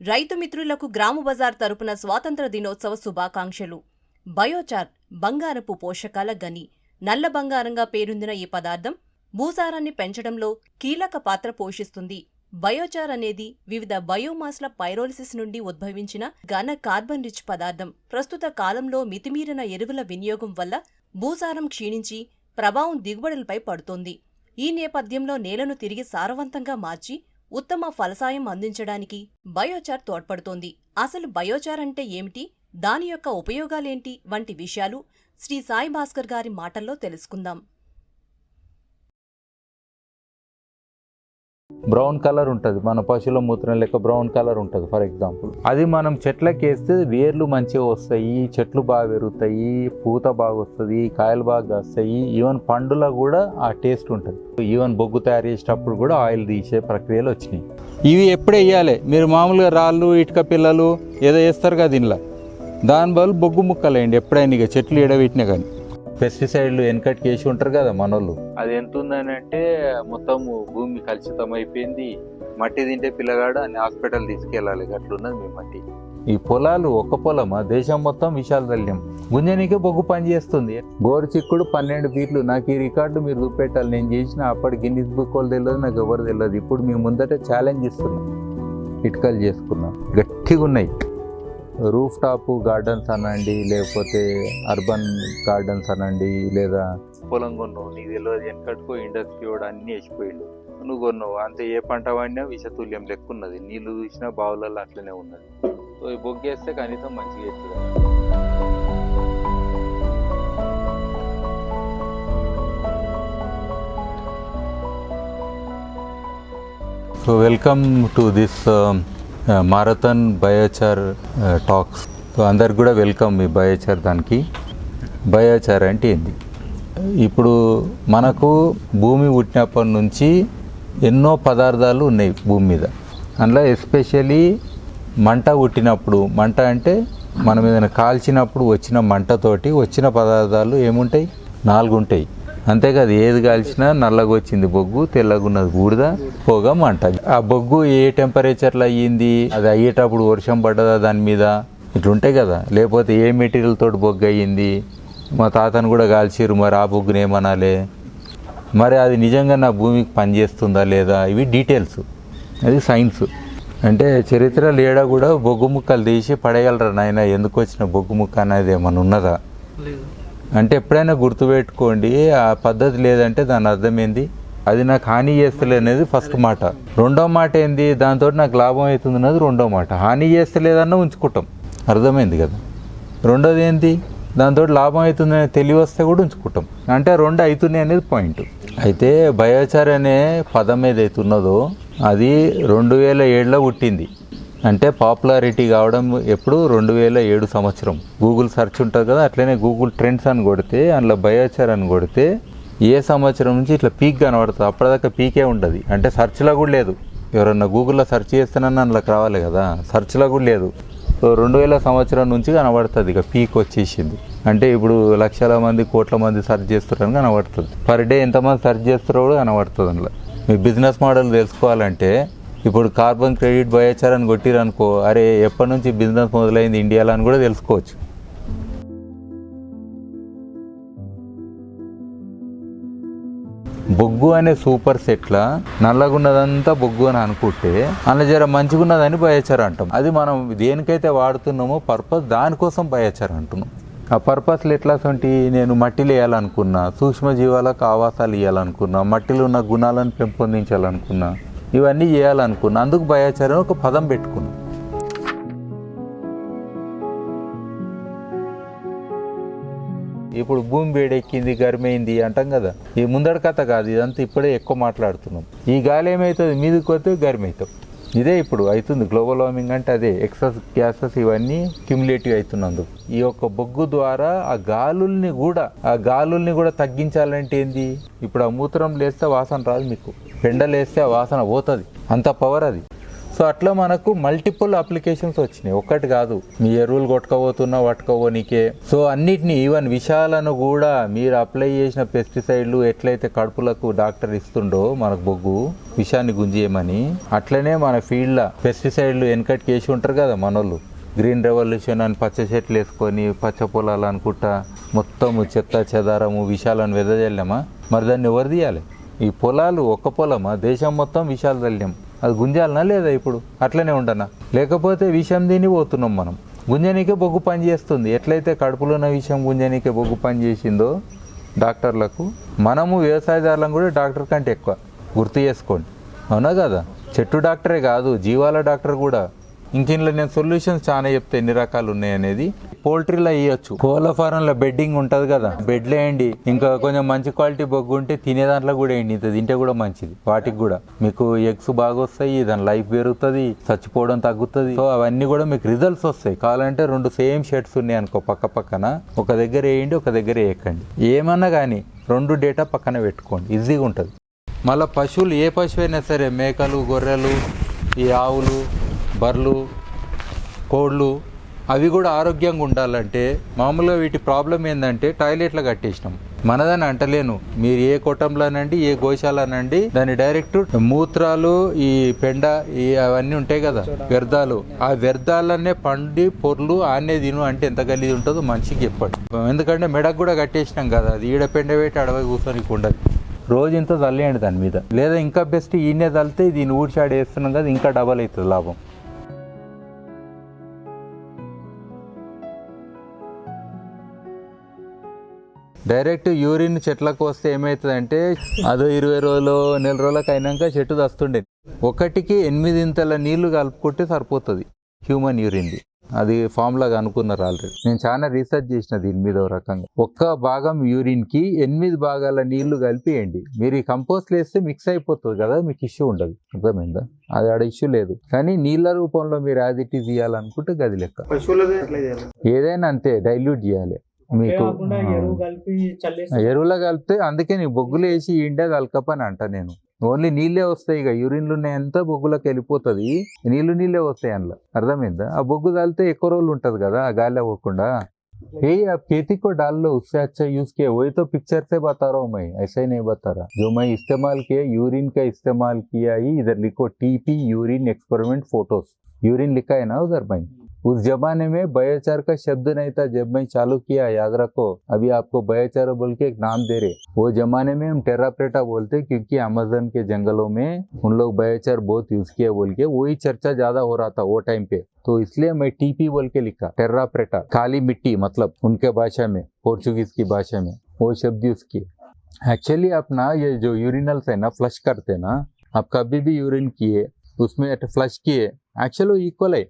రైతు మిత్రులకు గ్రామ బజార్ తరపున స్వాతంత్ర దినోత్సవ శుభాకాంక్షలు. బయోచార్ బంగారపు పోషకాల గని. నల్ల బంగారంగా పేరొందిన ఈ పదార్థం భూసారాన్ని పెంచడంలో కీలక పాత్ర పోషిస్తుంది. బయోచార్ అనేది వివిధ బయోమాస్ల పైరోలిసిస్ నుండి ఉద్భవించిన ఘన కార్బన్ రిచ్ పదార్థం. ప్రస్తుత కాలంలో మితిమీరిన ఎరువుల వినియోగం వల్ల భూసారం క్షీణించి ప్రభావం దిగుబడులపై పడుతోంది. ఈ నేపథ్యంలో నేలను తిరిగి సారవంతంగా మార్చి ఉత్తమ ఫలసాయం అందించడానికి బయోచార్ తోడ్పడుతోంది. అసలు బయోచార్ అంటే ఏమిటి? దాని యొక్క ఉపయోగాలేంటి? వంటి విషయాలు శ్రీ సాయి భాస్కర్ గారి మాటల్లో తెలుసుకుందాం. బ్రౌన్ కలర్ ఉంటుంది. మన పశువుల మూత్రం లెక్క బ్రౌన్ కలర్ ఉంటుంది ఫర్ ఎగ్జాంపుల్ అది మనం చెట్లకి వేస్తే వేర్లు మంచిగా వస్తాయి చెట్లు బాగా పెరుగుతాయి పూత బాగా వస్తుంది కాయలు బాగా వస్తాయి ఈవెన్ పండులో కూడా ఆ టేస్ట్ ఉంటుంది. ఈవెన్ బొగ్గు తయారు చేసేటప్పుడు కూడా ఆయిల్ తీసే ప్రక్రియలు వచ్చినాయి. ఇవి ఎప్పుడే వేయాలి? మీరు మామూలుగా రాళ్ళు ఇటుక పిల్లలు ఏదో వేస్తారు కదా దీనిలో. దాని బదులు బొగ్గు ముక్కలేయండి ఎప్పుడైనా ఇక చెట్లు ఎడబెట్టినా కానీ. పెస్టిసైడ్లు వెనకటికి వేసి ఉంటారు కదా మనోళ్ళు. అది ఎంత ఉందని అంటే మొత్తం భూమి కలుషితం అయిపోయింది మట్టి తింటే పిల్లగాడు అని హాస్పిటల్ తీసుకెళ్ళాలి అట్లున్నది మీ మట్టి. ఈ పొలాలు ఒక్క పొలమా? దేశం మొత్తం విశాలదల్యం గుంజనీకే బొగ్గు పని చేస్తుంది. గోరు చిక్కుడు పన్నెండు ఫీట్లు. నాకు ఈ రికార్డు మీరు చూపెట్టాలి. నేను చేసిన అప్పటి గిన్నిస్ బుక్ వాళ్ళు తెలియదు నాకు ఎవరు తెలియదు ఇప్పుడు మీ ముందట ఛాలెంజ్ ఇస్తున్నా. ఇటుకలు చేసుకున్నా. గట్టిగా ఉన్నాయి రూఫ్ టాప్ గార్డెన్స్ అనండి లేకపోతే అర్బన్ గార్డెన్స్ అనండి లేదా పొలం కొన్నావు నీకు తెలియదు వెనకట్టుకో ఇండస్ట్రీ కూడా అన్ని వేసిపోయిండు. నువ్వు కొన్నావు అంతే ఏ పంట వాడినా విషతుల్యం లెక్క ఉన్నది నీళ్ళు చూసినా బావులలో అట్లనే ఉన్నది. సో ఈ బొగ్గేస్తే కనీసం మంచిగా అవుతుంది so welcome to this marathon biochar talks so అందరికి కూడా వెల్కమ్ మీ బయోచార్ దానికి. బయోచార్ అంటే ఏంది? ఇప్పుడు మనకు భూమి పుట్టినప్పటి నుంచి ఎన్నో పదార్థాలు ఉన్నాయి భూమి మీద. అందులో ఎస్పెషలీ మంట పుట్టినప్పుడు మంట అంటే మనం ఏదైనా కాల్చినప్పుడు వచ్చిన మంటతోటి వచ్చిన పదార్థాలు ఏముంటాయి? నాలుగు ఉంటాయి అంతేకాదు ఏది కాల్చినా నల్లగా వచ్చింది బొగ్గు తెల్లగా ఉన్నది బూడిద పొగ మంట. ఆ బొగ్గు ఏ టెంపరేచర్లో అయ్యింది అది అయ్యేటప్పుడు వర్షం పడ్డదా దాని మీద? ఇట్లుంటాయి కదా. లేకపోతే ఏ మెటీరియల్ తోటి బొగ్గు అయ్యింది? మా తాతను కూడా కాల్చిరు మరి ఆ బొగ్గును ఏమనాలి? మరి అది నిజంగా నా భూమికి పనిచేస్తుందా లేదా? ఇవి డీటెయిల్స్ అది సైన్స్ అంటే చరిత్ర లేడా కూడా బొగ్గు ముక్కలు తీసి పడేయగలరా నాయన? ఎందుకు వచ్చిన బొగ్గు ముక్క అనేది ఏమైనా ఉన్నదా? అంటే ఎప్పుడైనా గుర్తుపెట్టుకోండి ఆ పద్ధతి లేదంటే దాని అర్థం ఏంది? అది నాకు హాని చేస్తలే అనేది ఫస్ట్ మాట. రెండో మాట ఏంది? దాంతో నాకు లాభం అవుతుంది అన్నది రెండో మాట. హాని చేస్తలేదన్న ఉంచుకుంటాం. అర్థమైంది కదా? రెండోది ఏంటి దాంతో లాభం అవుతుందనే తెలివి వస్తే కూడా ఉంచుకుంటాం. అంటే రెండు అవుతున్నాయి అనేది పాయింట్. అయితే బయోచార్ అనే పదం ఏదైతే ఉన్నదో అది రెండు వేల ఏడులో పుట్టింది. అంటే పాపులారిటీ కావడం ఎప్పుడు రెండు వేల ఏడు సంవత్సరం. గూగుల్ సెర్చ్ ఉంటుంది కదా అట్లనే గూగుల్ ట్రెండ్స్ అని కొడితే అందులో బయోచర్ అని కొడితే ఏ సంవత్సరం నుంచి ఇట్లా పీక్ కనబడుతుంది. అప్పటిదాకా పీకే ఉండదు. అంటే సెర్చ్లో కూడా లేదు. ఎవరన్నా గూగుల్లో సెర్చ్ చేస్తానని అందులోకి రావాలి కదా. సెర్చ్లో కూడా లేదు. సో రెండు వేల సంవత్సరం నుంచి కనబడుతుంది ఇక పీక్ వచ్చేసింది. అంటే ఇప్పుడు లక్షల మంది కోట్ల మంది సెర్చ్ చేస్తారని కనబడుతుంది. పర్ డే ఎంతమంది సెర్చ్ చేస్తారో కూడా కనబడుతుంది అందులో. మీ బిజినెస్ మోడల్ తెలుసుకోవాలంటే ఇప్పుడు కార్బన్ క్రెడిట్ బయోచార్ అని కొట్టిరనుకో అరే ఎప్పటి నుంచి బిజినెస్ మొదలైంది ఇండియాలో అని కూడా తెలుసుకోవచ్చు. బొగ్గు అనే సూపర్ సెట్ల నల్లగున్నదంతా బొగ్గు అని అనుకుంటే అందులో జర మంచిగున్నదని బయోచార్ అంటాం. అది మనం దేనికైతే వాడుతున్నామో పర్పస్ దానికోసం బయోచార్ అంటున్నాం. ఆ పర్పస్లు ఎట్లా నేను మట్టిలో వేయాలనుకున్నా సూక్ష్మజీవాలకు ఆవాసాలు ఇవ్వాలనుకున్నా మట్టిలో ఉన్న గుణాలను పెంపొందించాలనుకున్నా ఇవన్నీ చేయాలనుకున్నా అందుకు భయాచారం ఒక పదం పెట్టుకున్నాను ఇప్పుడు భూమి వేడెక్కింది గరిమైంది అంటాం కదా. ఈ ముందడి కథ కాదు ఇదంతా ఇప్పుడే ఎక్కువ మాట్లాడుతున్నాం. ఈ గాలి ఏమవుతుంది మీదకి పోతే గరిమవుతాం ఇదే ఇప్పుడు అవుతుంది. గ్లోబల్ వార్మింగ్ అంటే అదే. ఎక్సెస్ గ్యాసెస్ ఇవన్నీ క్యుములేటివ్ అవుతున్నందుకు. ఈ యొక్క బొగ్గు ద్వారా ఆ గాలుల్ని కూడా ఆ గాలుల్ని కూడా తగ్గించాలంటే ఏంది? ఇప్పుడు ఆ మూత్రం లేస్తే వాసన రాదు మీకు. పెండలేస్తే ఆ వాసన పోతుంది. అంత పవర్ అది. సో అట్లా మనకు మల్టిపుల్ అప్లికేషన్స్ వచ్చినాయి. ఒక్కటి కాదు. మీ ఎరువులు కొట్టుకోబోతున్నా పట్టుకోబోనికే సో అన్నిటిని ఈవెన్ విషయాలను కూడా మీరు అప్లై చేసిన పెస్టిసైడ్లు ఎట్లయితే కడుపులకు డాక్టర్ ఇస్తుండో మనకు బొగ్గు విషాన్ని గుంజేయమని అట్లనే మన ఫీల్డ్లో పెస్టిసైడ్లు వెనకటికి వేసి ఉంటారు కదా మనోళ్ళు. గ్రీన్ రెవల్యూషన్ అని పచ్చ చెట్లు వేసుకొని పచ్చ పొలాలు అనుకుంటా మొత్తము చెత్త చెదారము విషాలను వెదజల్లామా? మరి దాన్ని ఎవరు తీయాలి? ఈ పొలాలు ఒక్క పొలమా? దేశం మొత్తం విషాలు చల్లాం అది గుంజాలనా లేదా ఇప్పుడు? అట్లనే ఉండనా? లేకపోతే విషం దీని పోతున్నాం మనం. గుంజనీకే బొగ్గు పని చేస్తుంది. ఎట్లయితే కడుపులో ఉన్న విషయం గుంజనీకే బొగ్గు పని చేసిందో డాక్టర్లకు మనము వ్యవసాయదారులను కూడా డాక్టర్ కంటే ఎక్కువ. గుర్తు చేసుకోండి. అవునా కదా? చెట్టు డాక్టరే కాదు జీవాల డాక్టర్ కూడా. ఇంకింట్లో నేను సొల్యూషన్స్ చాలా చెప్తే ఎన్ని రకాలు ఉన్నాయి అనేది. పోల్ట్రీలో వేయచ్చు. కోళ్ళ ఫారంలో బెడ్డింగ్ ఉంటుంది కదా. బెడ్లు వేయండి. ఇంకా కొంచెం మంచి క్వాలిటీ బొగ్గు ఉంటే తినే దాంట్లో కూడా వేయండి. ఇంత తింటే కూడా మంచిది. వాటికి కూడా. మీకు ఎగ్స్ బాగా వస్తాయి దాని లైఫ్ పెరుగుతుంది చచ్చిపోవడం తగ్గుతుంది. సో అవన్నీ కూడా మీకు రిజల్ట్స్ వస్తాయి. కావాలంటే రెండు సేమ్ షర్ట్స్ ఉన్నాయి అనుకో పక్క పక్కన. ఒక దగ్గర వేయండి ఒక దగ్గర వేయకండి. ఏమన్నా కానీ రెండు డేటా పక్కన పెట్టుకోండి. ఈజీగా ఉంటుంది. మళ్ళీ పశువులు ఏ పశువు అయినా సరే మేకలు గొర్రెలు ఈ ఆవులు బర్రెలు కోళ్ళు అవి కూడా ఆరోగ్యంగా ఉండాలంటే మామూలుగా వీటి ప్రాబ్లం ఏంటంటే టాయిలెట్లో కట్టేసినాం. మనదని అంటలేను. మీరు ఏ కొట్టంలోనండి ఏ గోశాలనండి దాని డైరెక్ట్ మూత్రాలు ఈ పెండ ఈ అవన్నీ ఉంటాయి కదా వ్యర్థాలు. ఆ వ్యర్థాలనే పండి పొర్లు ఆనే తిను అంటే ఎంత గలీజ్ ఉంటుందో మనిషికి చెప్పండి. ఎందుకంటే మెడకు కూడా కట్టేసినాం కదా అది ఈడ పెండ పెట్టి అడవి కూర్చొని ఉండదు. రోజు ఇంత చల్లేయండి దాని మీద. లేదా ఇంకా బెస్ట్ ఈయనే చల్లితే దీన్ని ఊడ్చాడేస్తున్నాం కదా ఇంకా డబల్ అవుతుంది లాభం. డైరెక్ట్ యూరిన్ చెట్లకు వస్తే ఏమవుతుందంటే అదో ఇరవై రోజులు నెల రోజులకు అయినాక చెట్టు దస్తుండే ఒకటికి ఎనిమిదింతల నీళ్ళు కలుపుకుంటే సరిపోతుంది హ్యూమన్ యూరిన్ది అది ఫామ్ లాగా అనుకున్నారు ఆల్రెడీ. నేను చాలా రీసెర్చ్ చేసిన దీని మీద రకంగా. ఒక్క భాగం యూరిన్కి ఎనిమిది భాగాల నీళ్ళు కలిపియండి. మీరు ఈ కంపోస్ట్ వేస్తే మిక్స్ అయిపోతుంది కదా మీకు ఇష్యూ ఉండదు. అర్థమైందా? అది ఆడ ఇష్యూ లేదు. కానీ నీళ్ళ రూపంలో మీరు యాజ్ ఇట్ ఈజ్ ఇవ్వాలనుకుంటే గది లెక్క. ఏదైనా అంతే డైల్యూట్ చేయాలి. మీకు కాకుండా ఎరువు కలిపి చల్లేసి ఎరువులో కలిపితే అందుకే నీ బొగ్గులు వేసి ఇండే కలకపని అంట నేను ఓన్లీ నీళ్ళే వస్తాయి ఇక యూరిన్లు ఉన్నాయంతా బొగ్గులోకి వెళ్ళిపోతుంది నీళ్లు నీళ్ళే వస్తాయి అందులో అర్థమైందా ఆ బొగ్గు తలితే ఎక్కువ రోజులు ఉంటుంది కదా ఆ గాలి అవ్వకుండా हे आप खेती को डाल लो उससे अच्छा यूज किया वही तो पिक्चर से बता रहा हूँ मैं ऐसा ही नहीं बता रहा जो मैं इस्तेमाल किया यूरिन का इस्तेमाल किया ही इधर लिखो TP urine experiment photos urine लिखा है ना उधर भाई उस जमाने में बयाचार का शब्द नहीं था, जब मैं चालू किया याद रखो अभी आपको बयाचार बोल के एक नाम दे रहे। वो जमाने में हम टेराप्रेटा बोलते क्योंकि अमेजन के जंगलों में उन लोग बयाचार बहुत यूज़ किया बोल के, वही चर्चा ज़्यादा हो रहा था वो टाइम पे। तो इसलिए मैं टीपी बोल के लिखा टेर्राप्रेटा काली मिट्टी मतलब उनके भाषा में पोर्चुगीज की भाषा में, वो शब्द यूज़ किए। एक्चुअली आप ना ये जो यूरिनल्स है ना फ्लश करते ना, आप कभी भी यूरिन किए उसमें फ्लश किए। एक्चुअली इक्वल है।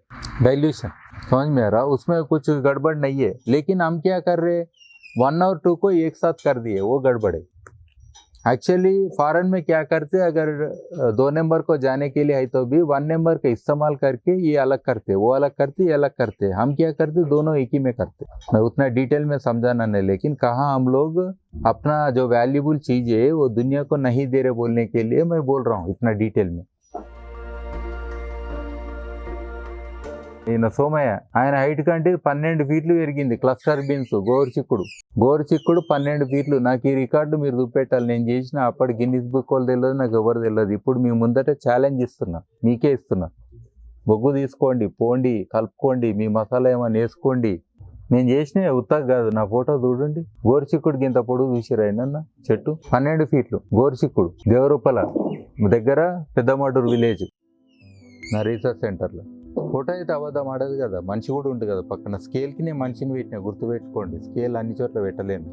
डाइल्यूशन समझ में आ रहा? उसमें कुछ गड़बड़ नहीं है। लेकिन हम क्या कर रहे वन और टू को एक साथ कर दिए। वो गड़बड़ है। एक्चुअली फॉरन में क्या करते अगर दो नंबर को जाने के लिए है तो भी वन नंबर का इस्तेमाल करके ये अलग करते वो अलग करते ये अलग करते हम क्या करते दोनों एक ही में करते मैं उतना डिटेल में समझाना नहीं, लेकिन कहाँ हम लोग अपना जो वैल्यूबल चीज़ है, वो दुनिया को नहीं दे रहे बोलने के लिए मैं बोल रहा हूँ इतना डिटेल में। ఈయన సోమయ్య ఆయన హైట్ కంటే పన్నెండు ఫీట్లు పెరిగింది క్లస్టర్ బీన్స్ గోరుచిక్కుడు గోరుచిక్కుడు పన్నెండు ఫీట్లు నాకు ఈ రికార్డు మీరు చూపెట్టాలి. నేను చేసిన అప్పటి గిన్నిస్ బుక్ వాళ్ళు తెలియదు నాకు ఎవరు తెలియదు. ఇప్పుడు మీ ముందట ఛాలెంజ్ ఇస్తున్నా. మీకే ఇస్తున్నా. బొగ్గు తీసుకోండి పోండి కలుపుకోండి మీ మసాలా ఏమైనా వేసుకోండి. నేను చేసిన ఉత్తగా కాదు నా ఫోటో చూడండి. గోరుచిక్కుడికి ఇంత పొడుగు చూసిరా చెట్టు. పన్నెండు ఫీట్లు గోరుచిక్కుడు దేవరూపల దగ్గర పెద్దమడూరు విలేజ్ నా రీసెర్చ్ సెంటర్లో ఫోటో అయితే అబద్ధం ఆడదు కదా. మనిషి కూడా ఉంటుంది కదా పక్కన. స్కేల్కి నేను మనిషిని పెట్టిన గుర్తుపెట్టుకోండి స్కేల్ అన్ని చోట్ల పెట్టలేను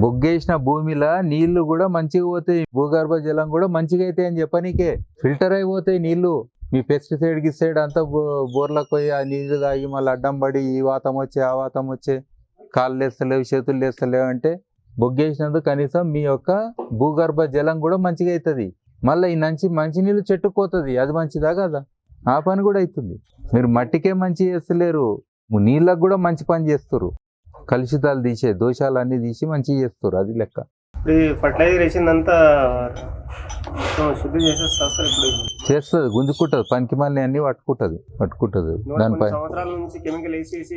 బొగ్గేసిన భూమిలో నీళ్ళు కూడా మంచిగా పోతాయి. భూగర్భ జలం కూడా మంచిగా అయితే అని చెప్పనీకే. ఫిల్టర్ అయిపోతాయి నీళ్ళు. మీ పెస్టిసైడ్ గిసైడ్ అంతా బోర్లకు పోయి ఆ నీళ్ళు తాగి మళ్ళీ అడ్డం పడి ఈ వాతం వచ్చే ఆ వాతం వచ్చే కాళ్ళు లేస్తలేవు చేతులు లేస్తలేవు అంటే బొగ్గేసినందుకు కనీసం మీ యొక్క భూగర్భ జలం కూడా మంచిగా అవుతుంది మళ్ళీ ఈ నుంచి మంచినీళ్ళు చెట్టుకుపోతుంది అది మంచిదా కదా? ఆ పని కూడా అవుతుంది మీరు మట్టికే మంచి చేస్తలేరు. నీళ్ళకు కూడా మంచి పని చేస్తారు కలుషితాలు తీసే దోషాలు అన్ని తీసి మంచి చేస్తారు అది లెక్క. ఇప్పుడు ఫర్టిలైజర్ వేసిందంతా మొత్తం శుద్ధి చేసేస్తా సార్ ఇప్పుడు. చేస్తుంది గుంజుకుంటుంది. పనికి మళ్ళీ అన్ని పట్టుకుంటుంది. పట్టుకుంటుంది. దానిపై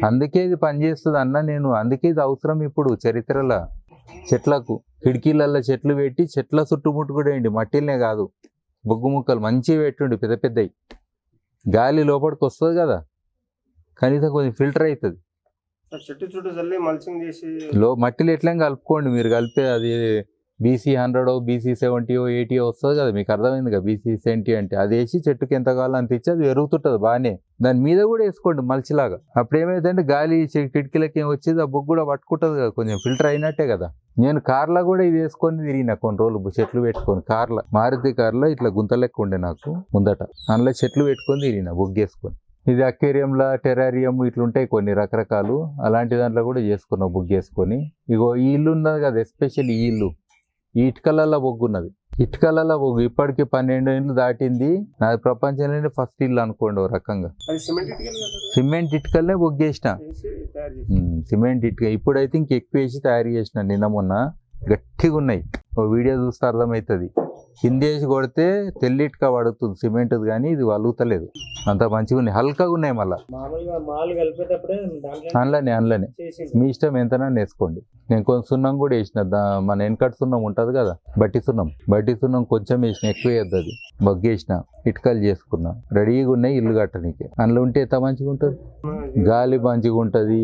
అందుకే ఇది పనిచేస్తుంది అన్న నేను. అందుకే ఇది అవసరం ఇప్పుడు చరిత్రలో. చెట్లకు కిటికీలల్లో చెట్లు పెట్టి చెట్ల చుట్టుముట్టు కూడా వేయండి. మట్టిలనే కాదు. బొగ్గు ముక్కలు మంచివి పెట్టుండి పెద్ద పెద్దవి గాలి లోపలికి వస్తుంది కదా. కనీసం కొంచెం ఫిల్టర్ అవుతుంది చెట్టు చుట్టూ చల్లి మల్చింగ్ చేసి లో మట్టిలో ఎట్లా కలుపుకోండి మీరు కలిపే అది BC hundred BC seventy eighty వస్తుంది కదా మీకు అర్థమైంది కదా బీసీ సెవెంటీ అంటే. అది వేసి చెట్టుకి ఎంత కావాలో అంత ఇచ్చి అది పెరుగుతుంటుంది బాగానే. దాని మీద కూడా వేసుకోండి మలిచిలాగా. అప్పుడు ఏమైందంటే గాలి కిటికీలకి ఏం వచ్చేది ఆ బొగ్గు కూడా పట్టుకుంటుంది కదా కొంచెం ఫిల్టర్ అయినట్టే కదా. నేను కార్లో కూడా ఇది వేసుకొని తిరిగిన కొన్ని రోజులు చెట్లు పెట్టుకొని కార్లో. మారుతి కార్లో ఇట్లా గుంతలెక్క ఉండే నాకు ముందట. అందులో చెట్లు పెట్టుకొని తిరిగిన బొగ్గు వేసుకొని. ఇది అక్వేరియంలా టెరారియం ఇట్లుంటాయి కొన్ని రకరకాలు. అలాంటి దాంట్లో కూడా చేసుకున్నాం బుక్ చేసుకొని ఇగో ఈ ఇల్లు ఉన్నది కదా ఎస్పెషల్ ఈ ఇల్లు. ఈ ఇటుకలలో బొగ్గు ఉన్నది ఇటుకలలో బొగ్గు ఇప్పటికి పన్నెండు ఏళ్ళు దాటింది. నాది ప్రపంచంలోనే ఫస్ట్ ఇల్లు అనుకోండి ఓ రకంగా. సిమెంట్ ఇటుకలనే ఉమ్, సిమెంట్ ఇటుక. ఇప్పుడైతే ఇంక ఎక్కువ వేసి తయారు చేసిన నిన్న మొన్న. గట్టిగా ఉన్నాయి ఓ వీడియో చూస్తే అర్థమవుతుంది కింద వేసి కొడితే తెల్లి ఇటుక పడుతుంది సిమెంట్ కానీ ఇది వలుగుతలేదు. అంత మంచిగా ఉన్నాయి హల్కగా ఉన్నాయి మళ్ళీ అందులోనే అందులోనే. మీ ఇష్టం ఎంతనా వేసుకోండి నేను కొంచెం సున్నం కూడా వేసిన దా మన వెనకటి సున్నం ఉంటుంది కదా బట్టి సున్నం. బట్టి సున్నం కొంచెం వేసిన ఎక్కువ వేయద్దు అది. బగ్గేసిన ఇటుకలు చేసుకున్నా. రెడీగా ఉన్నాయి ఇల్లు కట్టడానికి అందులో ఉంటే ఎంత మంచిగా ఉంటుంది గాలి మంచిగా ఉంటుంది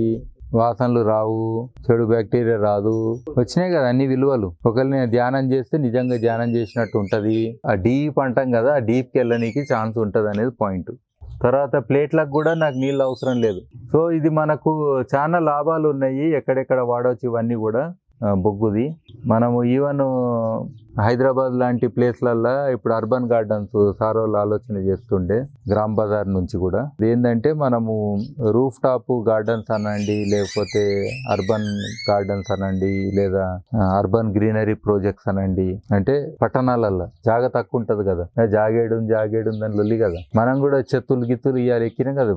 వాసనలు రావు చెడు బ్యాక్టీరియా రాదు. వచ్చినాయి కదా అన్ని విలువలు. ఒకరిని ధ్యానం చేస్తే నిజంగా ధ్యానం చేసినట్టు ఉంటుంది. ఆ డీప్ అంటాం కదా ఆ డీప్కి వెళ్ళడానికి ఛాన్స్ ఉంటుంది అనేది పాయింట్ తర్వాత ప్లేట్లకు కూడా నాకు నీళ్ళు అవసరం లేదు. సో ఇది మనకు చాలా లాభాలు ఉన్నాయి. ఎక్కడెక్కడ వాడవచ్చు ఇవన్నీ కూడా బొగ్గుది. మనము ఈవెన్ హైదరాబాద్ లాంటి ప్లేస్లల్లో ఇప్పుడు అర్బన్ గార్డెన్స్ సార్ వాళ్ళు ఆలోచన చేస్తుండే గ్రామ్ బజార్ నుంచి కూడా. ఏంటంటే మనము రూఫ్ టాప్ గార్డెన్స్ అనండి లేకపోతే అర్బన్ గార్డెన్స్ అనండి లేదా అర్బన్ గ్రీనరీ ప్రాజెక్ట్స్ అనండి. అంటే పట్టణాలల్లో జాగ తక్కువ ఉంటుంది కదా. జాగేయడం జాగేడు జాగేడు దాని లొల్లి కదా. మనం కూడా చెత్తులు గిత్తులు ఇవ్వాలి ఎక్కినాం కదా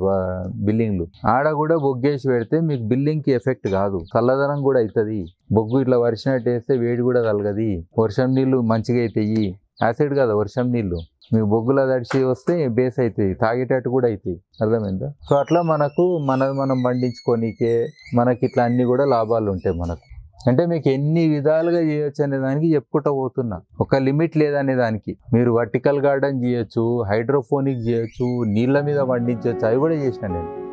బిల్డింగ్లు. ఆడ కూడా బొగ్గేసి పెడితే మీకు బిల్డింగ్కి ఎఫెక్ట్ కాదు. చల్లదనం కూడా అవుతుంది బొగ్గు ఇట్లా వర్షినట్టు వేస్తే వేడి కూడా కలగది వర్షం నీళ్ళు మంచిగా అవుతాయి యాసిడ్ కదా వర్షం నీళ్ళు. మీకు బొగ్గులో తడిచి వస్తే బేస్ అవుతాయి తాగేటట్టు కూడా అవుతాయి అర్థమైందా? సో అట్లా మనకు మనది మనం పండించుకోనికే మనకి ఇట్లా అన్ని కూడా లాభాలు ఉంటాయి మనకు. అంటే మీకు ఎన్ని విధాలుగా చేయొచ్చు అనే దానికి చెప్పుకుంటూ పోతున్నా. ఒక లిమిట్ లేదనే దానికి. మీరు వర్టికల్ గార్డెన్ చేయొచ్చు హైడ్రోఫోనిక్ చేయొచ్చు నీళ్ళ మీద పండించవచ్చు అవి కూడా చేసిన నేను.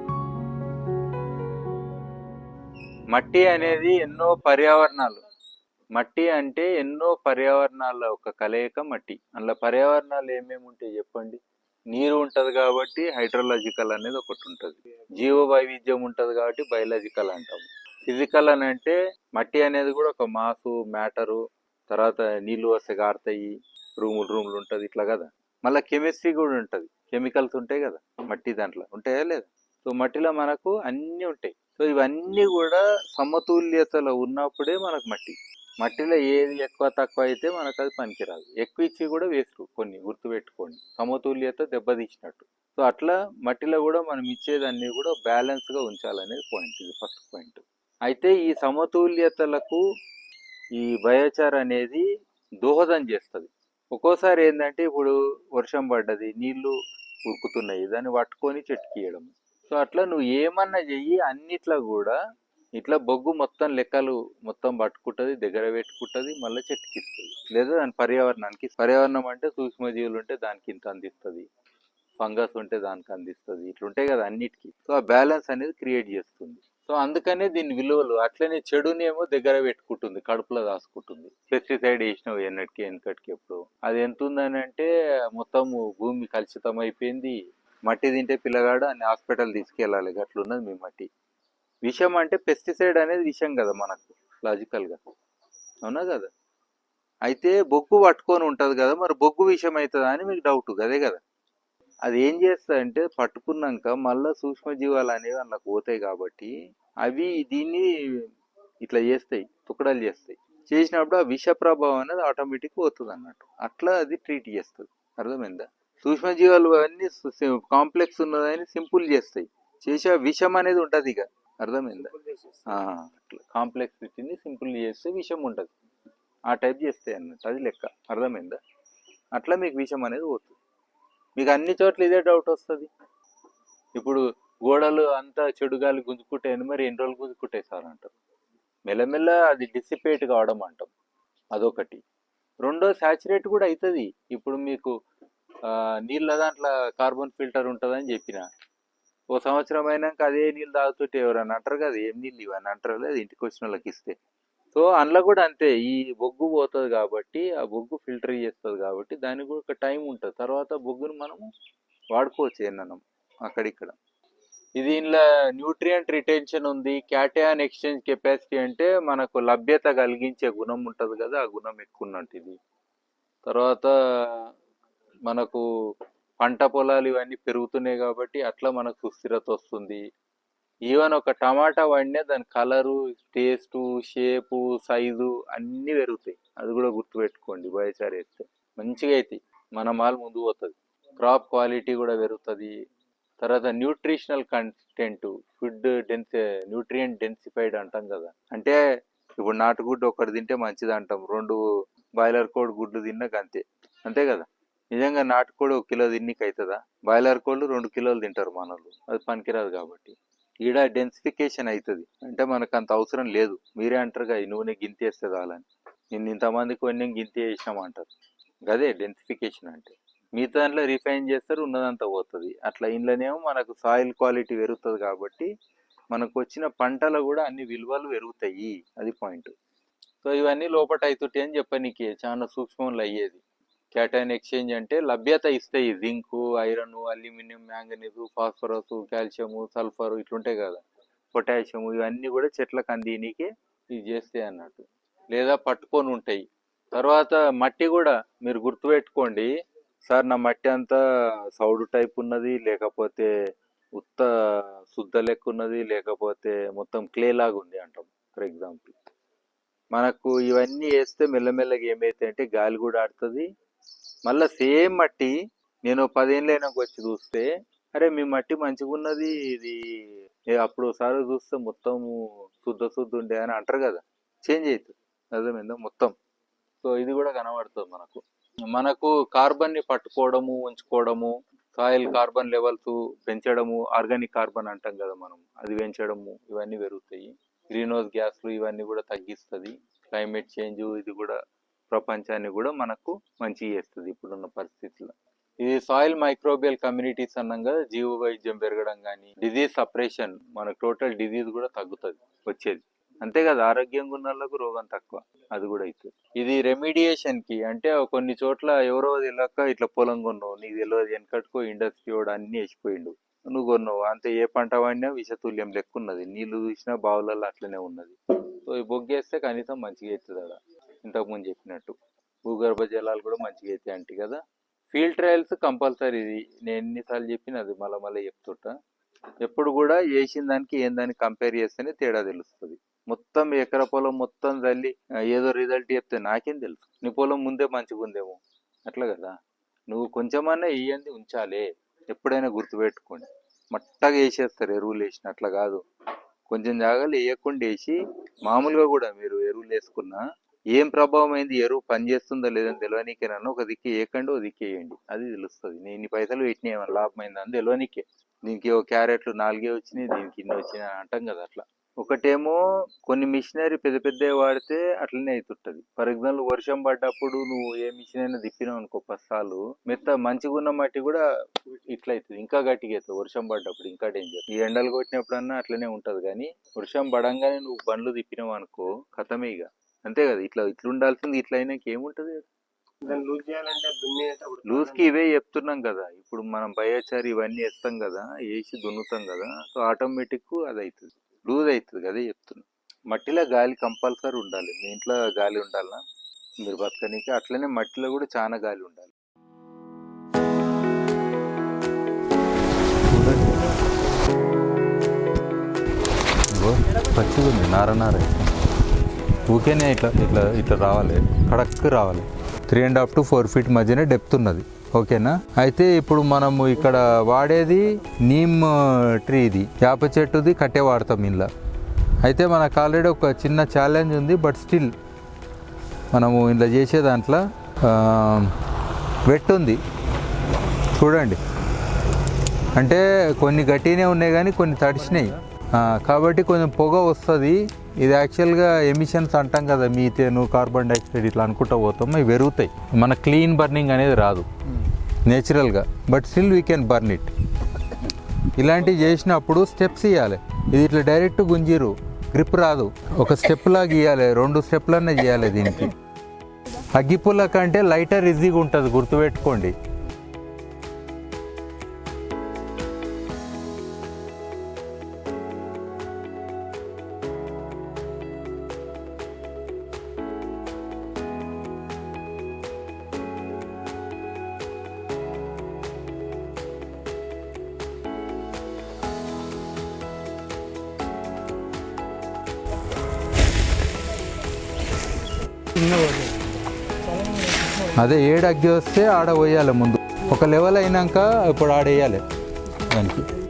మట్టి అనేది ఎన్నో పర్యావరణాలు. మట్టి అంటే ఎన్నో పర్యావరణాల ఒక కలయిక మట్టి. అందులో పర్యావరణాలు ఏమేమి ఉంటాయి చెప్పండి? నీరు ఉంటది కాబట్టి హైడ్రోలాజికల్ అనేది ఒకటి ఉంటుంది. జీవ వైవిధ్యం ఉంటుంది కాబట్టి బయలాజికల్ అంటాము. ఫిజికల్ అని అంటే మట్టి అనేది కూడా ఒక మాసు మ్యాటరు తర్వాత నీళ్ళు వస్తే గారుతాయి రూములు రూములు ఉంటుంది ఇట్లా కదా. మళ్ళీ కెమిస్ట్రీ కూడా ఉంటుంది. కెమికల్స్ ఉంటాయి కదా మట్టి దాంట్లో. ఉంటాయా లేదా? సో మట్టిలో మనకు అన్నీ ఉంటాయి. సో ఇవన్నీ కూడా సమతుల్యతలో ఉన్నప్పుడే మనకు మట్టి. మట్టిలో ఏది ఎక్కువ తక్కువ అయితే మనకు అది పనికిరాదు. ఎక్కువ ఇచ్చి కూడా వేస్ట్ కొన్ని గుర్తుపెట్టుకోండి. సమతుల్యత దెబ్బతీసినట్టు. సో అట్లా మట్టిలో కూడా మనం ఇచ్చేదాన్ని కూడా బ్యాలెన్స్గా ఉంచాలనేది పాయింట్ ఇది ఫస్ట్ పాయింట్ అయితే ఈ సమతుల్యతలకు ఈ బయోచార్ అనేది దోహదం చేస్తుంది. ఒక్కోసారి ఏంటంటే ఇప్పుడు వర్షం పడ్డది నీళ్ళు ఉరుకుతున్నాయి దాన్ని పట్టుకొని చెట్టుకియడం సో అట్లా నువ్వు ఏమన్నా చెయ్యి అన్నిట్లో కూడా ఇట్లా బొగ్గు మొత్తం లెక్కలు మొత్తం పట్టుకుంటుంది దగ్గర పెట్టుకుంటుంది మళ్ళీ చెట్టుకిస్తుంది. లేదా దాని పర్యావరణానికి పర్యావరణం అంటే సూక్ష్మజీవులు ఉంటే దానికి ఇంత అందిస్తుంది. ఫంగస్ ఉంటే దానికి అందిస్తుంది. ఇట్లుంటాయి కదా అన్నిటికీ. సో ఆ బ్యాలెన్స్ అనేది క్రియేట్ చేస్తుంది. సో అందుకనే దీని విలువలు అట్లనే చెడునేమో దగ్గర పెట్టుకుంటుంది కడుపులో దాచుకుంటుంది. పెస్టిసైడ్ వేసినావు ఎన్నటికి వెనకటికి ఎప్పుడు. అది ఎంత ఉందని అంటే మొత్తం భూమి కలుషితం అయిపోయింది మట్టి తింటే పిల్లగాడు అని హాస్పిటల్ తీసుకెళ్ళాలి అట్లున్నది మీ మట్టి. విషం అంటే పెస్టిసైడ్ అనేది విషం కదా మనకు లాజికల్గా అవునా కదా? అయితే బొగ్గు పట్టుకొని ఉంటుంది కదా మరి బొగ్గు విషయం అవుతుందా అని మీకు డౌట్ అదే కదా? అది ఏం చేస్తాయంటే పట్టుకున్నాక మళ్ళీ సూక్ష్మజీవాలు అనేవి అందులోకి పోతాయి కాబట్టి అవి దీన్ని ఇట్లా చేస్తాయి తుకడాలు చేస్తాయి. చేసినప్పుడు ఆ విష ప్రభావం అనేది ఆటోమేటిక్ పోతుంది అన్నట్టు. అట్లా అది ట్రీట్ చేస్తుంది. అర్థమైందా? సూక్ష్మజీవాలు అన్ని కాంప్లెక్స్ ఉన్నదని సింపుల్ చేస్తాయి. చేసే ఆ విషం అనేది ఉంటుంది ఇక. అర్థమైందా? అట్లా. కాంప్లెక్సిటీని సింపుల్ చేస్తే విషం ఉంటుంది. ఆ టైప్ చేస్తాయి అన్నట్టు అది లెక్క. అర్థమైందా? అట్లా మీకు విషయం అనేది పోతుంది. మీకు అన్ని చోట్ల ఇదే డౌట్ వస్తుంది. ఇప్పుడు గోడలు అంతా చెడుగాలి గుంజుకుంటాయని మరి ఎన్ని రోజులు గుంజుకుంటాయి సార్ అంటారు? మెల్లమెల్ల అది డిసిపేట్ కావడం అంటాం. అదొకటి. రెండో సాచురేట్ కూడా అవుతుంది ఇప్పుడు మీకు నీళ్ళ దాంట్లో కార్బన్ ఫిల్టర్ ఉంటుందని చెప్పిన. ఓ సంవత్సరం అయినాక అదే నీళ్ళు తాగుతుంటే ఎవరన్నా అంటారు కదా ఏం నీళ్ళు ఇవన్నీ? అంటారు లేదు ఇంటికి వచ్చిన వాళ్ళకి ఇస్తే. సో అందులో కూడా అంతే. ఈ బొగ్గు పోతుంది కాబట్టి ఆ బొగ్గు ఫిల్టర్ చేస్తుంది కాబట్టి దానికి కూడా ఒక టైం ఉంటుంది. తర్వాత బొగ్గును మనము వాడుకోవచ్చు ఏమన్నా అక్కడిక్కడ ఇది ఇందులో న్యూట్రియంట్ రిటెన్షన్ ఉంది. క్యాటయాన్ ఎక్స్చేంజ్ కెపాసిటీ అంటే మనకు లభ్యత కలిగించే గుణం ఉంటుంది కదా ఆ గుణం ఎక్కువ ఉన్నట్టు ఇది. తర్వాత మనకు పంట పొలాలు ఇవన్నీ పెరుగుతున్నాయి కాబట్టి అట్లా మనకు సుస్థిరత వస్తుంది. ఈవెన్ ఒక టమాటా వాడినే దాని కలరు టేస్ట్ షేపు సైజు అన్నీ పెరుగుతాయి. అది కూడా గుర్తుపెట్టుకోండి బయసారి వేస్తే మంచిగా అవుతాయి మన మాల్ ముందు పోతుంది. క్రాప్ క్వాలిటీ కూడా పెరుగుతుంది. తర్వాత nutritional content food dense nutrient densified అంటాం కదా. అంటే ఇప్పుడు నాటుగుడ్డు ఒకటి తింటే మంచిది అంటాం. రెండు బాయిలర్ కోడి గుడ్లు తిన్నాక అంతే అంతే కదా? నిజంగా నాటుకోడి ఒక కిలో తిన్నికి అవుతుందా బాయిలర్ కోళ్ళు రెండు కిలోలు తింటారు మనోళ్ళు. అది పనికిరాదు కాబట్టి. ఈడ డెన్సిఫికేషన్ అవుతుంది అంటే మనకు అంత అవసరం లేదు. మీరే అంటారుగా ఈ నూనె గింతేస్తే చాలని. నేను ఇంతమందికి కొన్ని గింతే వేసినాం అంటారు అదే డెన్సిఫికేషన్ అంటే. మిగతా దాంట్లో రిఫైన్ చేస్తారు ఉన్నదంతా పోతుంది. అట్లా ఇంట్లోనేమో మనకు సాయిల్ క్వాలిటీ పెరుగుతుంది కాబట్టి మనకు వచ్చిన పంటలు కూడా అన్ని విలువలు పెరుగుతాయి. అది పాయింట్. సో ఇవన్నీ లోపట అవుతుంటాయి అని చెప్పనీకి చాలా సూక్ష్మంలో అయ్యేది. క్యాటైన్ ఎక్స్చేంజ్ అంటే లభ్యత ఇస్తాయి zinc iron aluminium manganese phosphorus calcium sulphur ఇట్లుంటాయి కదా. పొటాషియం ఇవన్నీ కూడా చెట్లకు అందినీకి ఇది చేస్తాయి అన్నట్టు. లేదా పట్టుకొని ఉంటాయి. తర్వాత మట్టి కూడా మీరు గుర్తుపెట్టుకోండి. సార్ నా మట్టి అంతా సౌడు టైప్ ఉన్నది లేకపోతే ఉత్త శుద్ధ లెక్క ఉన్నది లేకపోతే మొత్తం క్లే లాగా ఉంది అంటాం ఫర్ ఎగ్జాంపుల్. మనకు ఇవన్నీ వేస్తే మెల్లమెల్లగా ఏమైతే అంటే గాలి కూడా ఆడుతుంది మళ్ళీ సేమ్ మట్టి నేను పదేళ్ళైనాక వచ్చి చూస్తే అరే మీ మట్టి మంచిగా ఉన్నది ఇది అప్పుడు ఒకసారి చూస్తే మొత్తం శుద్ధ శుద్ధ ఉండే అని అంటారు కదా. చేంజ్ అవుతుంది. నిజమైందా మొత్తం. సో ఇది కూడా కనబడుతుంది మనకు. మనకు కార్బన్ని పట్టుకోవడము ఉంచుకోవడము సాయిల్ కార్బన్ లెవెల్స్ పెంచడము ఆర్గానిక్ కార్బన్ అంటాం కదా మనం. అది పెంచడము ఇవన్నీ పెరుగుతాయి. గ్రీన్ హౌస్ గ్యాస్లు ఇవన్నీ కూడా తగ్గిస్తుంది. క్లైమేట్ చేంజ్ ఇది కూడా ప్రపంచాన్ని కూడా మనకు మంచి చేస్తుంది ఇప్పుడున్న పరిస్థితుల్లో. ఇది సాయిల్ మైక్రోబియల్ కమ్యూనిటీస్ అన్నాం జీవ వైద్యం పెరగడం కానీ డిజీజ్ సపరేషన్ మనకు టోటల్ డిజీజ్ కూడా తగ్గుతుంది వచ్చేది. అంతే కదా ఆరోగ్యంగా ఉన్న వాళ్ళకు రోగం తక్కువ అది కూడా అవుతుంది ఇది రెమిడియేషన్కి అంటే కొన్ని చోట్ల ఎవరో తెలియక ఇట్లా పొలం కొన్నావు నీకు తెలియదు వెనకట్టుకో ఇండస్ట్రీ వాడు అన్ని వేసిపోయిండు. నువ్వు కొన్నావు అంతే ఏ పంట వాడినా విషతుల్యం లెక్కున్నది నీళ్ళు చూసినా బావులలో అట్లనే ఉన్నది. సో ఈ బొగ్గేస్తే కనీసం మంచిగా అవుతుంది అక్కడ ఇంతకుముందు చెప్పినట్టు. భూగర్భ జలాలు కూడా మంచిగా అయితే అంటే కదా. ఫీల్డ్ ట్రయల్స్ కంపల్సరీ ఇది. నేను ఎన్నిసార్లు చెప్పిన అది మళ్ళీ మళ్ళీ చెప్తుంటా. ఎప్పుడు కూడా వేసిన దానికి ఏం దానికి కంపేర్ చేస్తేనే తేడా తెలుస్తుంది. మొత్తం ఎకర పొలం మొత్తం చల్లి ఏదో రిజల్ట్ చెప్తే నాకేం తెలుసు. నీ పొలం ముందే మంచిగా ఉందేమో. అట్లా కదా. నువ్వు కొంచెమన్నా వేయంది ఉంచాలే. ఎప్పుడైనా గుర్తుపెట్టుకోండి. మట్టగా వేసేస్తారు ఎరువులు వేసిన అట్లా కాదు. కొంచెం జాగాలు వేయకుండా వేసి మామూలుగా కూడా మీరు ఎరువులు వేసుకున్నా ఏం ప్రభావం అయింది ఎరువు పని చేస్తుందో లేదని తెలియనికేనన్నా ఒక దిక్కు వేయకండి ఒక దిక్కు వేయండి. అది తెలుస్తుంది. నేను ఇన్ని పైసలు పెట్టినా ఏమైనా లాభం అని తెలియనికే దీనికి ఓ క్యారెట్లు నాలుగే వచ్చినాయి దీనికి ఇన్ని వచ్చినాయి అని అంటాం కదా అట్లా. ఒకటేమో కొన్ని మిషనరీ పెద్ద పెద్దవి వాడితే అట్లనే అవుతుంటది ఫర్ ఎగ్జాంపుల్ వర్షం పడ్డప్పుడు నువ్వు ఏ మిషన్ అయినా తిప్పినావు అనుకో పసాలు మెత్త మంచిగా ఉన్న మట్టి కూడా ఇట్లా అవుతుంది ఇంకా గట్టిగా అవుతుంది వర్షం పడ్డప్పుడు ఇంకా డేంజర్ ఈ ఎండలు కొట్టినప్పుడన్నా అట్లనే ఉంటది. కానీ వర్షం పడంగానే నువ్వు బండ్లు తిప్పినావు అనుకో కథమే ఇక. అంతే కదా ఇట్లా ఇట్లా ఉండాల్సింది ఇట్లా అయినాక ఏముంటది లూజ్ చేయాలంటే దున్నేటప్పుడు లూజ్కి ఇవే చెప్తున్నాం కదా ఇప్పుడు మనం బయోచార్ ఇవన్నీ వేస్తాం కదా వేసి దున్నుతాం కదా సో ఆటోమేటిక్ అది అవుతుంది లూజ్ అవుతుంది కదా చెప్తున్నా. మట్టిలో గాలి కంపల్సరీ ఉండాలి మీ ఇంట్లో గాలి ఉండాలనా మీరు బతకనికి అట్లనే మట్టిలో కూడా చాలా గాలి ఉండాలి. పచ్చిగా ఉంది నార నార. ఊకేనే ఇట్లా ఇట్లా ఇట్లా రావాలి. కడక్ రావాలి. Three and half to four feet మధ్యనే డెప్త్ ఉన్నది. ఓకేనా? అయితే ఇప్పుడు మనము ఇక్కడ వాడేది నీమ్ uh, ట్రీ ఇది. వేప చెట్టుది కట్టే వాడతాం ఇంట్లో అయితే మనకు ఆల్రెడీ ఒక చిన్న ఛాలెంజ్ ఉంది బట్ స్టిల్ మనము ఇంట్లో చేసే దాంట్లో um, వెట్ ఉంది. చూడండి. అంటే కొన్ని గట్టినే ఉన్నాయి కానీ కొన్ని తడిచినాయి. కాబట్టి కొంచెం పొగ వస్తుంది. ఇది యాక్చువల్గా ఎమిషన్స్ అంటాం కదా మీథేను కార్బన్ డైఆక్సైడ్ ఇట్లా అనుకుంటా పోతాం అవి పెరుగుతాయి. మన క్లీన్ బర్నింగ్ అనేది రాదు. నేచురల్గా but still we can burn it ఇలాంటివి చేసినప్పుడు స్టెప్స్ ఇవ్వాలి ఇది ఇట్లా డైరెక్ట్ గుంజీరు. గ్రిప్ రాదు. ఒక స్టెప్ లాగా ఇవ్వాలి రెండు స్టెప్లనే చేయాలి దీనికి. అగ్గిపుల్ల కంటే లైటర్ ఈజీగా ఉంటుంది. గుర్తుపెట్టుకోండి. అదే ఏడు అగ్గి వస్తే ఆడ పోయాలి ముందు. ఒక లెవెల్ అయినాక ఇప్పుడు ఆడ వేయాలి దానికి.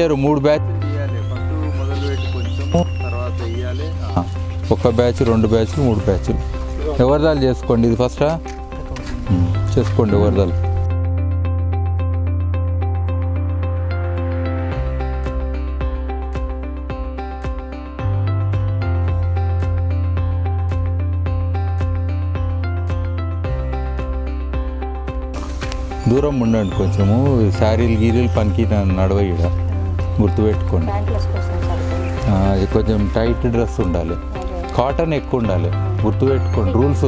వేయరు మూడు వేయాలి ఒక బ్యాచ్ రెండు బ్యాచ్లు మూడు బ్యాచ్లు. ఎవరిదాలు చేసుకోండి? ఇది ఫస్టా? చేసుకోండి ఎవరిదాలు. దూరం ఉండండి కొంచెము. శారీలు గీరీలు పనికి నడవయ్యడ గుర్తుపెట్టుకోండి. కొంచెం టైట్ డ్రెస్ ఉండాలి. కాటన్ ఎక్కువ ఉండాలి. గుర్తుపెట్టుకోండి రూల్స్.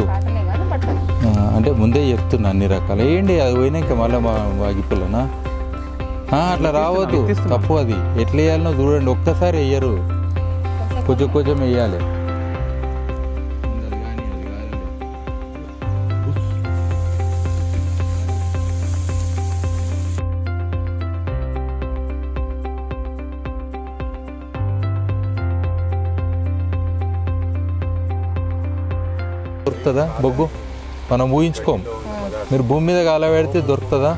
అంటే ముందే చెప్తున్నా అన్ని రకాలు. ఏంటి అది పోయినాక మళ్ళీ మా వాగిపుల్లనా అట్లా రావద్దు. తప్పు అది. ఎట్లా వేయాలనో చూడండి. ఒక్కసారి వేయరు. కొంచెం కొంచెం వేయాలి. దొరుకుతుందా? బొగ్గు? మనం ఊహించుకోం. మీరు భూమి మీద కాల పెడితే దొరుకుతుందా?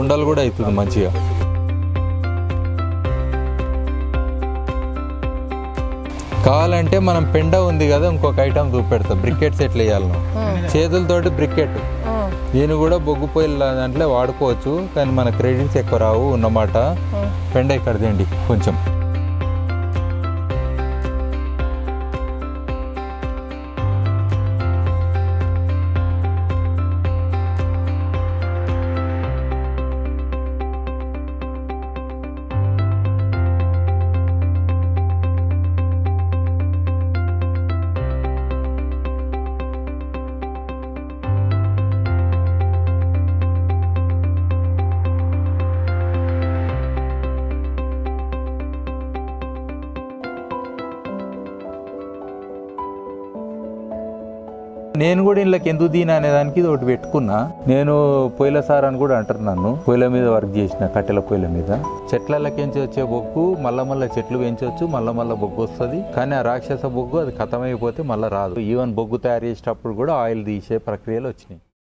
ఉండలు కూడా అవుతుంది మంచిగా. కావాలంటే మనం పెండ ఉంది కదా ఇంకొక ఐటమ్ చూపెడతాం. బ్రికెట్స్ ఎట్లా వేయాలను చేతులతోటి బ్రికెట్. దీన్ని కూడా బొగ్గు పొయ్యిల దాంట్లో వాడుకోవచ్చు కానీ మన క్రెడిట్స్ ఎక్కువ రావు ఉన్నమాట పెండ ఇక్కడ తేండి? కొంచెం. నేను కూడా ఇంట్లోకి ఎందుకు దీని అనే దానికి ఇది ఒకటి పెట్టుకున్నా. నేను పొయ్యిల సార్ అని కూడా అంటారు నన్ను. పొయ్యిల మీద వర్క్ చేసిన కట్టెల పొయ్యిల మీద. చెట్లకి వచ్చే బొగ్గు? మళ్ళా మళ్ళీ చెట్లు పెంచవచ్చు మళ్ళా మళ్ళీ బొగ్గు వస్తుంది. కానీ ఆ రాక్షస బొగ్గు అది ఖతమైపోతే మళ్ళీ రాదు. ఈవెన్ బొగ్గు తయారు చేసేటప్పుడు కూడా ఆయిల్ తీసే ప్రక్రియలు వచ్చినాయి.